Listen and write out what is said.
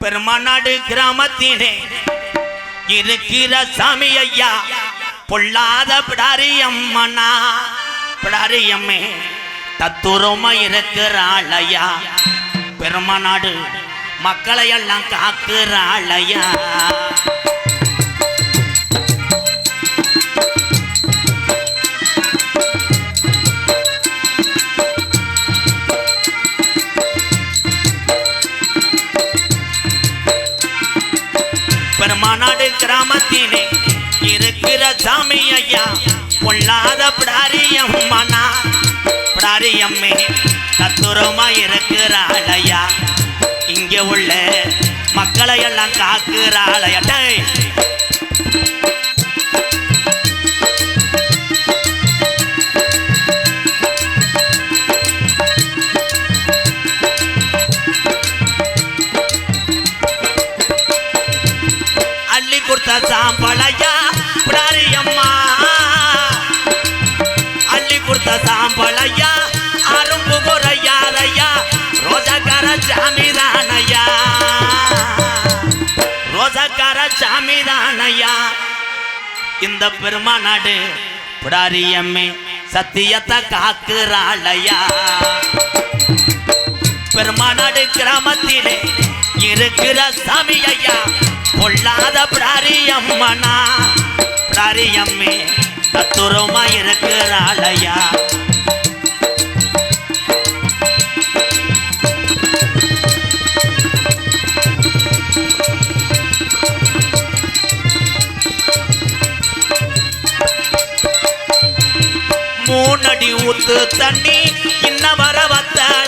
பெருமாநாடு கிராமத்தினே இருக்கிற சாமி ஐயா பொல்லாத பிடாரி அம்மனா. பிடாரி அம்மே தத்துரமா இருக்கிறாள் ஐயா. பெருமாநாடு மக்களை எல்லாம் காக்குறாள் ஐயா. பெருமாநாடு கிராமத்திலே. இருக்கிற சாமி ஐயா பொல்லாத பிடாரியம்மனா பிடாரியம்மே தத்துரமா இருக்கிறாள் ஐயா. இங்க உள்ள மக்களை எல்லாம் காக்குறாள் ஐயா. சாம்பழையா பிடாரியம்மா அள்ளி கொடுத்த சாம்பழையா அரும்பு குறையாதையா ரோஜாக்கார சாமிதானையா? ரோஜாக்கார சாமிதானையா? இந்த பெருமாநாடு பிடாரியம்மே சத்தியத்தை காக்குறாளையா? பெருமாநாடு கிராமத்திலே இருக்கிற சாமி ஐயா பொல்லாத பிராரியம்மனா? பிராரியம்மே தத்துரமா இருக்கிறாளையா? மூணடி ஊத்து தண்ணி இன்ன வர வத்தலையா